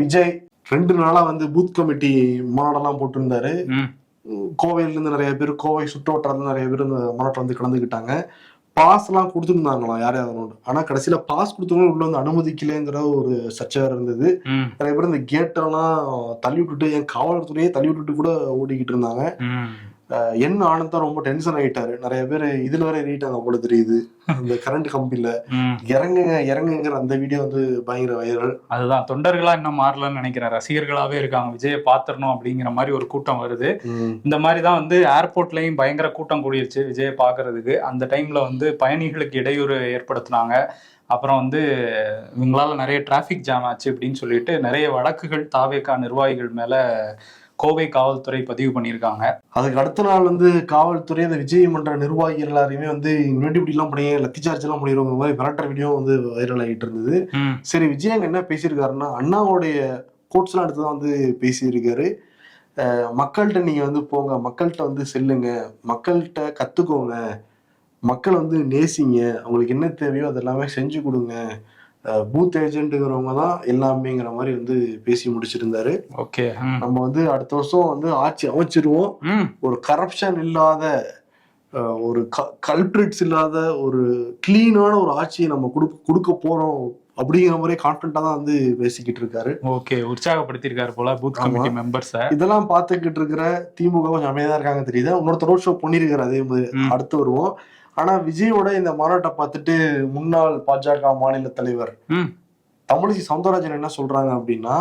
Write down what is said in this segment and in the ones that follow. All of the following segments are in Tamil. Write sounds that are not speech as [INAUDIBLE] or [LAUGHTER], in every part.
விஜய் ரெண்டு நாளா வந்து பூத் கமிட்டி மாநாடெல்லாம் போட்டிருந்தாரு. கோவையில இருந்து நிறைய பேர் கோவை சுற்று வட்டாரத்துல நிறைய பேர் இந்த மாநாட்டில் வந்து கலந்துக்கிட்டாங்க. பாஸ் எல்லாம் கொடுத்துருந்தாங்களாம் யார் யாரும் ஆனா கடைசியில பாஸ் கொடுத்தவங்க உள்ள வந்து அனுமதிக்கலைங்கிற ஒரு சர்ச்சை இருந்தது. நிறைய பேர் இந்த கேட்டெல்லாம் தள்ளி விட்டுட்டு என் காவல்துறையே தள்ளி விட்டுட்டு கூட ஓடிக்கிட்டு இருந்தாங்க. என் ஆனந்த் தான் ரொம்ப டென்ஷன் ஆயிட்டாரு. நிறைய பேர் இதுல வரை ஏறிட்டாங்க போல தெரியுது. அந்த கரண்ட் கம்பியில. இறங்குங்க இறங்குங்கிற அந்த வீடியோ வந்து பயங்கர வைரல் அதுதான். தொண்டர்களா இன்னும் மாறலன்னு நினைக்கிறேன். ரசிகர்களாவே இருக்காங்க. விஜயை பாத்திரணும் அப்படிங்கிற மாதிரி ஒரு கூட்டம் வருது. இந்த மாதிரி தான் வந்து ஏர்போர்ட்லயும் பயங்கர கூட்டம் கூடிருச்சு விஜயை பார்க்கறதுக்கு. அந்த டைம்ல வந்து பயணிகளுக்கு இடையூறு ஏற்படுத்தினாங்க. அப்புறம் வந்து இவங்களால நிறைய டிராஃபிக் ஜாம் ஆச்சு அப்படின்னு சொல்லிட்டு நிறைய வழக்குகள் தாவேக்கா நிர்வாகிகள் மேல கோவை காவல்துறை பதிவு பண்ணியிருக்காங்க. அதுக்கு அடுத்த நாள் வந்து காவல்துறை அந்த விஜய் மன்ற நிர்வாகிகள் எல்லாரையுமே வந்து எல்லாம் பண்ணி லத்தி சார்ஜ் எல்லாம் பண்ணிடுவாங்க மாதிரி மிரட்டுற வீடியோ வந்து வைரல் ஆகிட்டு இருந்தது. சரி விஜய் அங்க என்ன பேசியிருக்காருன்னா அண்ணாவுடைய கோட்ஸ் எல்லாம் எடுத்து தான் வந்து பேசியிருக்காரு. மக்கள்கிட்ட நீங்க வந்து போங்க மக்கள்கிட்ட வந்து செல்லுங்க மக்கள்கிட்ட கத்துக்கோங்க மக்கள் வந்து நேசிங்க அவங்களுக்கு என்ன தேவையோ அது எல்லாமே செஞ்சு கொடுங்க பூத் ஏஜென்ட்டுங்கிறவங்க தான் எல்லாமேங்கிற மாதிரி வந்து பேசி முடிச்சிருந்தாரு. ஓகே. நம்ம வந்து அடுத்த வருஷம் வந்து ஆட்சி அமைச்சிருவோம். ஒரு கரப்ஷன் இல்லாத ஒரு கல்பிரிட்ஸ் இல்லாத ஒரு கிளீனான ஒரு ஆட்சியை நம்ம கொடுக்க கொடுக்க போறோம். அப்படிங்கிற மாதிரி கான்பிடண்டா தான் வந்து பேசிக்கிட்டு இருக்காரு ஓகே உற்சாகப்படுத்தியிருக்காரு போல பூத். கமிட்டி மெம்பர்ஸை இதெல்லாம் பார்த்துக்கிட்டு இருக்கிற திமுக கொஞ்சம் அமைதியா இருக்காங்க தெரியுது இன்னொருத்தர் ரோட் ஷோ பண்ணியிருக்காரு அதே மாதிரி. அடுத்து வருவோம் ஆனா விஜயோட இந்த மாநாட்டை பார்த்துட்டு முன்னாள் பாஜக மாநில தலைவர். தமிழிசை சவுந்தரராஜன் என்ன சொல்றாங்க அப்படின்னா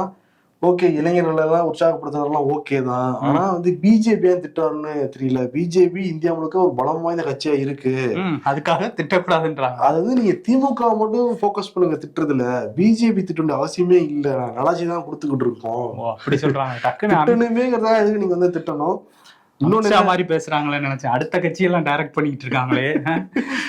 ஓகே இளைஞர்கள் எல்லாம் உற்சாகப்படுத்துறதெல்லாம் ஓகே தான். ஆனா வந்து பிஜேபி ஏன் திட்டாருன்னு தெரியல. பிஜேபி இந்தியா முழுக்க ஒரு பலம் வாய்ந்த கட்சியா இருக்கு. அதுக்காக திட்டக்கூடாதுன்றாங்க. அது வந்து நீங்க திமுக மட்டும் ஃபோக்கஸ் பண்ணுங்க திட்டுறதுல பிஜேபி திட்ட அவசியமே இல்ல. நலாஜி தான் கொடுத்துக்கிட்டு இருக்கோம். அப்படி சொல்றாங்க. திட்டணுமேங்கிறதா எதுக்கு நீங்க வந்து திட்டணும்? இன்னொன்னு மாதிரி பேசுறாங்களே நினைச்சேன். அடுத்த கட்சியெல்லாம் டைரக்ட் பண்ணிட்டு இருக்காங்களே. [LAUGHS]